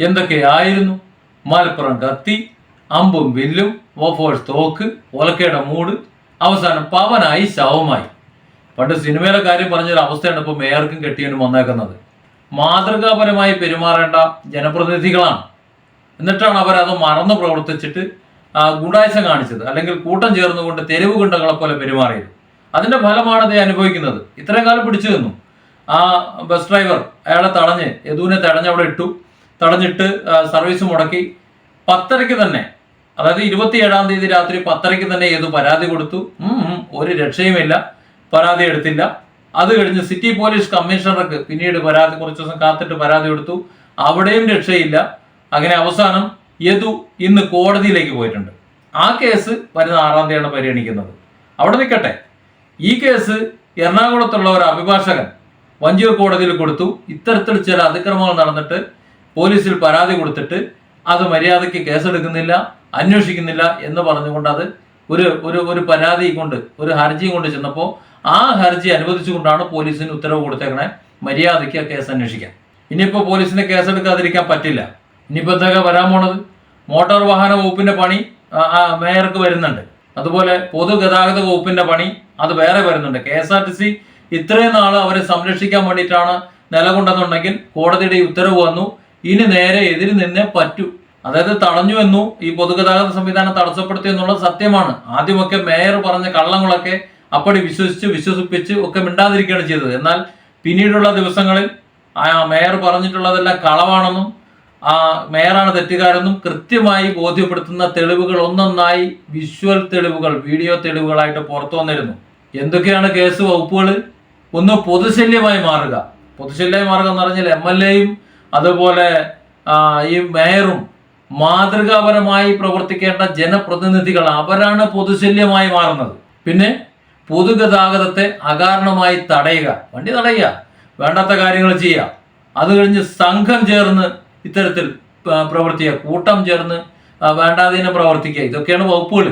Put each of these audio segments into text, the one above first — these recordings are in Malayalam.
എന്തൊക്കെയായിരുന്നു മലപ്പുറം കത്തി അമ്പും വില്ലും ഓഫോഴ്സ് തോക്ക് ഒലക്കയുടെ മൂട് അവസാനം പവനായി ശവമായി. പണ്ട് സിനിമയിലെ കാര്യം പറഞ്ഞൊരു അവസ്ഥയാണ് ഇപ്പോൾ മേയർക്കും കെട്ടിയനും വന്നേക്കുന്നത്. മാതൃകാപരമായി പെരുമാറേണ്ട ജനപ്രതിനിധികളാണ്. എന്നിട്ടാണ് അവരത് മറന്നു പ്രവർത്തിച്ചിട്ട് ഗുണ്ടായ്സം കാണിച്ചത്. അല്ലെങ്കിൽ കൂട്ടം ചേർന്നുകൊണ്ട് തെരുവ് ഗുണ്ടകളെ പോലെ പെരുമാറിയത്. അതിന്റെ ഫലമാണ് ഇത് അനുഭവിക്കുന്നത്. ഇത്രയും കാലം പിടിച്ചു നിന്നു. ആ ബസ് ഡ്രൈവർ അയാളെ തടഞ്ഞ് യദുവിനെ തടഞ്ഞവിടെ ഇട്ടു. തടഞ്ഞിട്ട് സർവീസ് മുടക്കി. പത്തരയ്ക്ക് തന്നെ അതായത് ഇരുപത്തിയേഴാം തീയതി രാത്രി പത്തരയ്ക്ക് തന്നെ ഏത് പരാതി കൊടുത്തു. ഒരു രക്ഷയുമില്ല പരാതി എടുത്തില്ല. അത് കഴിഞ്ഞ് സിറ്റി പോലീസ് കമ്മീഷണർക്ക് പിന്നീട് പരാതി കുറച്ച് ദിവസം കാത്തിട്ട് പരാതി കൊടുത്തു. അവിടെയും രക്ഷയില്ല. അങ്ങനെ അവസാനം യദു ഇന്ന് കോടതിയിലേക്ക് പോയിട്ടുണ്ട്. ആ കേസ് വരുന്ന ആറാം തീയതിയാണ് പരിഗണിക്കുന്നത്. അവിടെ നിൽക്കട്ടെ. ഈ കേസ് എറണാകുളത്തുള്ള ഒരു അഭിഭാഷകൻ വഞ്ചിയൂർ കോടതിയിൽ കൊടുത്തു. ഇത്തരത്തിൽ ചില അതിക്രമങ്ങൾ നടന്നിട്ട് പോലീസിൽ പരാതി കൊടുത്തിട്ട് അത് മര്യാദയ്ക്ക് കേസെടുക്കുന്നില്ല അന്വേഷിക്കുന്നില്ല എന്ന് പറഞ്ഞുകൊണ്ട് അത് ഒരു ഒരു ഒരു പരാതി കൊണ്ട് ഒരു ഹർജി കൊണ്ട് ചെന്നപ്പോൾ ആ ഹർജി അനുവദിച്ചുകൊണ്ടാണ് പോലീസിന് ഉത്തരവ് കൊടുത്തേക്കണേ മര്യാദയ്ക്ക് ആ കേസ് അന്വേഷിക്കാൻ. ഇനിയിപ്പോൾ പോലീസിന് കേസെടുക്കാതിരിക്കാൻ പറ്റില്ല. ഇനിയിപ്പോൾ എന്തൊക്കെ വരാൻ പോണത്? മോട്ടോർ വാഹന വകുപ്പിന്റെ പണി മേയർക്ക് വരുന്നുണ്ട്. അതുപോലെ പൊതുഗതാഗത വകുപ്പിന്റെ പണി അത് വേറെ വരുന്നുണ്ട്. K S R T C ഇത്രയും നാൾ അവരെ സംരക്ഷിക്കാൻ വേണ്ടിയിട്ടാണ് നിലകൊണ്ടെന്നുണ്ടെങ്കിൽ കോടതിയുടെ ഉത്തരവ് വന്നു. ഇനി നേരെ എതിര് നിന്നേ പറ്റൂ. അതായത് തടഞ്ഞു എന്നു ഈ പൊതുഗതാഗത സംവിധാനം തടസ്സപ്പെടുത്തി എന്നുള്ളത് സത്യമാണ്. ആദ്യമൊക്കെ മേയർ പറഞ്ഞ കള്ളങ്ങളൊക്കെ അപ്പടി വിശ്വസിച്ച് വിശ്വസിപ്പിച്ച് ഒക്കെ മിണ്ടാതിരിക്കുകയാണ് ചെയ്തത്. എന്നാൽ പിന്നീടുള്ള ദിവസങ്ങളിൽ ആ മേയർ പറഞ്ഞിട്ടുള്ളതെല്ലാം കളവാണെന്നും ആ മേയറാണ് തെറ്റുകാരെന്നും കൃത്യമായി ബോധ്യപ്പെടുത്തുന്ന തെളിവുകൾ ഒന്നൊന്നായി വിഷ്വൽ തെളിവുകൾ വീഡിയോ തെളിവുകളായിട്ട് പുറത്തു വന്നിരുന്നു. എന്തൊക്കെയാണ് കേസ് വകുപ്പുകൾ ഒന്ന് പൊതുശല്യമായി മാറുക. പൊതുശല്യമായി മാറുക എന്ന് പറഞ്ഞാൽ എം എൽ എയും അതുപോലെ ഈ മേയറും മാതൃകാപരമായി പ്രവർത്തിക്കേണ്ട ജനപ്രതിനിധികൾ അവരാണ് പൊതുശല്യമായി മാറുന്നത്. പിന്നെ പൊതുഗതാഗതത്തെ അകാരണമായി തടയുക. വണ്ടി തടയുക. വേണ്ടാത്ത കാര്യങ്ങൾ ചെയ്യുക. അത് കഴിഞ്ഞ് സംഘം ചേർന്ന് ഇത്തരത്തിൽ പ്രവർത്തിക്കുക. കൂട്ടം ചേർന്ന് വേണ്ടാതിനെ പ്രവർത്തിക്കുക. ഇതൊക്കെയാണ് വകുപ്പുകൾ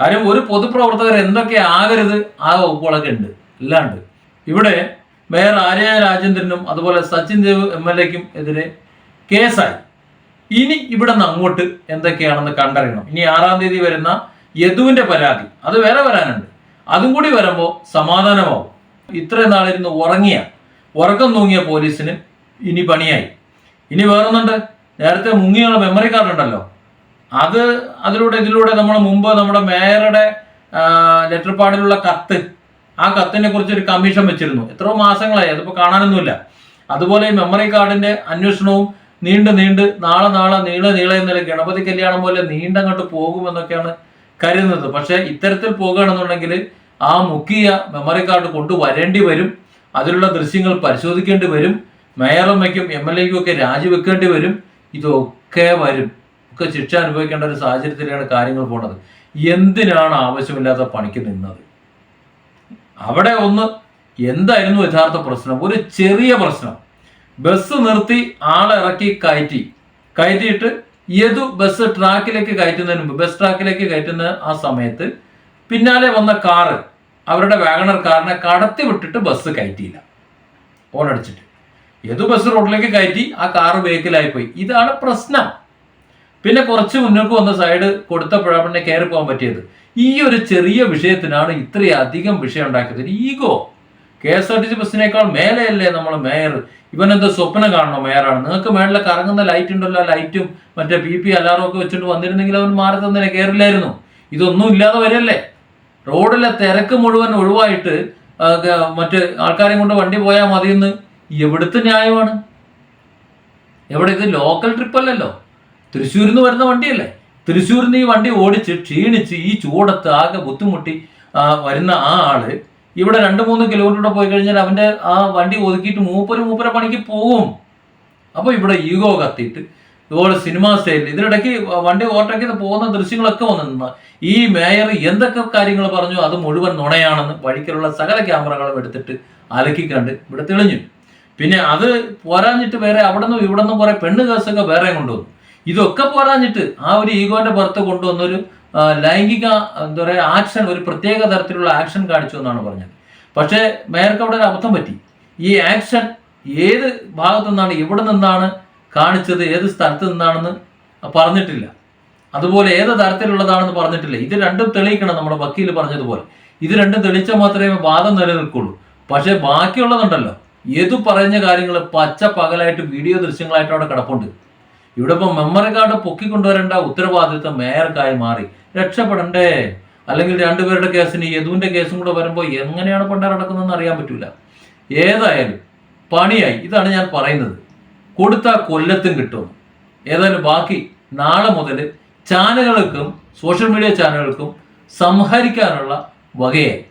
കാര്യം ഒരു പൊതുപ്രവർത്തകർ എന്തൊക്കെ ആകരുത് ആ വകുപ്പുകളൊക്കെ ഉണ്ട്. എല്ലാം ഉണ്ട്. ഇവിടെ മേയർ ആര്യ രാജേന്ദ്രനും അതുപോലെ സച്ചിൻ ദേവ് എം എൽ എക്കും എതിരെ കേസായി. ഇനി ഇവിടെ നിന്ന് അങ്ങോട്ട് എന്തൊക്കെയാണെന്ന് കണ്ടറിയണം. ഇനി ആറാം തീയതി വരുന്ന യദുവിന്റെ പരാതി. അത് വേറെ വരാനുണ്ട്. അതും കൂടി വരുമ്പോൾ സമാധാനമാവും. ഇത്രയും നാളിരുന്ന് ഉറങ്ങിയ ഉറക്കം തൂങ്ങിയ പോലീസിന് ഇനി പണിയായി. ഇനി വേറൊന്നുണ്ട്. നേരത്തെ മുങ്ങിയുള്ള മെമ്മറി കാർഡ് ഉണ്ടല്ലോ. അത് അതിലൂടെ ഇതിലൂടെ നമ്മൾ മുമ്പ് നമ്മുടെ മേയറുടെ ലെറ്റർ പാഡിലുള്ള കത്ത് ആ കത്തിനെ കുറിച്ച് ഒരു കമ്മീഷൻ വെച്ചിരുന്നു. എത്രയോ മാസങ്ങളായി അതിപ്പോൾ കാണാനൊന്നുമില്ല. അതുപോലെ മെമ്മറി കാർഡിന്റെ അന്വേഷണവും നീണ്ട് നീണ്ട് നാളെ നാളെ നീള നീള എന്നല്ല ഗണപതി കല്യാണം പോലെ നീണ്ടങ്ങോട്ട് പോകുമെന്നൊക്കെയാണ് കരുതുന്നത്. പക്ഷേ ഇത്തരത്തിൽ പോകുകയാണെന്നുണ്ടെങ്കിൽ ആ മുക്കിയ മെമ്മറി കാർഡ് കൊണ്ടുവരേണ്ടി വരും. അതിലുള്ള ദൃശ്യങ്ങൾ പരിശോധിക്കേണ്ടി വരും. മേയറമ്മയ്ക്കും എം എൽ എക്കും ഒക്കെ രാജിവെക്കേണ്ടി വരും. ഇതൊക്കെ വരും. ഒക്കെ ശിക്ഷ അനുഭവിക്കേണ്ട ഒരു സാഹചര്യത്തിലാണ് കാര്യങ്ങൾ പോണത്. എന്തിനാണ് ആവശ്യമില്ലാത്ത പണിക്ക് നിന്നത്? അവിടെ ഒന്ന് എന്തായിരുന്നു യഥാർത്ഥ പ്രശ്നം? ഒരു ചെറിയ പ്രശ്നം. ബസ് നിർത്തി ആളെ ഇറക്കി കയറ്റി. കയറ്റിയിട്ട് ഏതു ബസ് ട്രാക്കിലേക്ക് കയറ്റുന്നതിന് മുമ്പ് ബസ് ട്രാക്കിലേക്ക് കയറ്റുന്ന ആ സമയത്ത് പിന്നാലെ വന്ന കാറ് അവരുടെ വാഗണർ കാറിനെ കടത്തി വിട്ടിട്ട് ബസ് കയറ്റിയില്ല. ഓൺ അടിച്ചിട്ട്. ഏതു ബസ് റോഡിലേക്ക് കയറ്റി ആ കാറ് വേക്കിലായി പോയി. ഇതാണ് പ്രശ്നം. പിന്നെ കുറച്ച് മുന്നോട്ട് വന്ന സൈഡ് കൊടുത്തപ്പോഴാണ് പിന്നെ കയറി പോകാൻ പറ്റിയത്. ഈ ഒരു ചെറിയ വിഷയത്തിനാണ് ഇത്രയധികം വിഷയം ഉണ്ടാക്കിയത്. Ego K S R T C ബസ്സിനേക്കാൾ മേലെയല്ലേ നമ്മൾ മേയർ? ഇവനെന്തോ സ്വപ്നം കാണണോ മേയറാണ്? നിങ്ങൾക്ക് മേളിലെ കറങ്ങുന്ന ലൈറ്റ് ഉണ്ടല്ലോ ലൈറ്റും മറ്റേ പി പി അലാറും ഒക്കെ വെച്ചിട്ട് വന്നിരുന്നെങ്കിൽ അവൻ മാറി തന്നെ കയറില്ലായിരുന്നു ഇതൊന്നും ഇല്ലാതെ വരല്ലേ? റോഡിലെ തിരക്ക് മുഴുവൻ ഒഴിവായിട്ട് മറ്റ് ആൾക്കാരെയും കൊണ്ട് വണ്ടി പോയാൽ മതിയെന്ന് എവിടുത്തെ ന്യായമാണ്? എവിടെ ഇത് ലോക്കൽ ട്രിപ്പ് അല്ലല്ലോ? തൃശ്ശൂരിൽ നിന്ന് വരുന്ന വണ്ടിയല്ലേ? തൃശ്ശൂരിൽ നിന്ന് ഈ വണ്ടി ഓടിച്ച് ക്ഷീണിച്ച് ഈ ചൂടത്ത് ആകെ ബുദ്ധിമുട്ടി വരുന്ന ആ ആൾ ഇവിടെ രണ്ട് മൂന്ന് കിലോമീറ്റർ പോയി കഴിഞ്ഞാൽ അവന്റെ ആ വണ്ടി ഒതുക്കിയിട്ട് മൂപ്പര് മൂപ്പര പണിക്ക് പോകും അപ്പോൾ ഇവിടെ ഈഗോ കത്തിയിട്ട് ഇതുപോലെ സിനിമാ സ്റ്റൈലിൽ ഇതിനിടയ്ക്ക് വണ്ടി ഓവർടേക്ക് പോകുന്ന ദൃശ്യങ്ങളൊക്കെ വന്നു നിന്ന് ഈ മേയർ എന്തൊക്കെ കാര്യങ്ങൾ പറഞ്ഞു അത് മുഴുവൻ നുണയാണെന്ന് വഴിക്കലുള്ള സകല ക്യാമറകളും എടുത്തിട്ട് അലക്കിക്കണ്ട് ഇവിടെ തെളിഞ്ഞു. പിന്നെ അത് പോരാഞ്ഞിട്ട് വേറെ അവിടെ നിന്നും ഇവിടെ നിന്നും കുറെ പെണ്ണ് കേസൊക്കെ വേറെ കൊണ്ടുവന്നു. ഇതൊക്കെ പറഞ്ഞിട്ട് ആ ഒരു ഈഗോന്റെ പുറത്ത് കൊണ്ടുവന്നൊരു ലൈംഗിക എന്താ പറയുക ആക്ഷൻ ഒരു പ്രത്യേക തരത്തിലുള്ള ആക്ഷൻ കാണിച്ചു എന്നാണ് പറഞ്ഞത്. പക്ഷേ മേയർക്ക് അവിടെ ഒരു അബദ്ധം പറ്റി. ഈ ആക്ഷൻ ഏത് ഭാഗത്തു നിന്നാണ് എവിടെ നിന്നാണ് കാണിച്ചത് ഏത് സ്ഥലത്ത് നിന്നാണെന്ന് പറഞ്ഞിട്ടില്ല. അതുപോലെ ഏത് തരത്തിലുള്ളതാണെന്ന് പറഞ്ഞിട്ടില്ല. ഇത് രണ്ടും തെളിയിക്കണം നമ്മുടെ വക്കീൽ പറഞ്ഞതുപോലെ. ഇത് രണ്ടും തെളിയിച്ചാൽ മാത്രമേ വാദം നിലനിൽക്കുള്ളൂ. പക്ഷേ ബാക്കിയുള്ളതുണ്ടല്ലോ. ഏതു പറഞ്ഞ കാര്യങ്ങൾ പച്ച പകലായിട്ട് വീഡിയോ ദൃശ്യങ്ങളായിട്ട് അവിടെ കിടപ്പുണ്ട്. ഇവിടെ ഇപ്പം മെമ്മറി കാർഡ് പൊക്കിക്കൊണ്ടുവരേണ്ട ഉത്തരവാദിത്വം മേയർക്കായി മാറി. രക്ഷപ്പെടണ്ടേ? അല്ലെങ്കിൽ രണ്ടുപേരുടെ കേസിന് യദുവിന്റെ കേസും കൂടെ വരുമ്പോൾ എങ്ങനെയാണ് പണ്ടാർ നടക്കുന്നതെന്ന് അറിയാൻ പറ്റില്ല ഏതായാലും പണിയായി. ഇതാണ് ഞാൻ പറയുന്നത്. കൊടുത്ത കൊല്ലത്തും കിട്ടും. ഏതായാലും ബാക്കി നാളെ മുതൽ ചാനലുകൾക്കും സോഷ്യൽ മീഡിയ ചാനലുകൾക്കും സംഹരിക്കാനുള്ള വകയായി.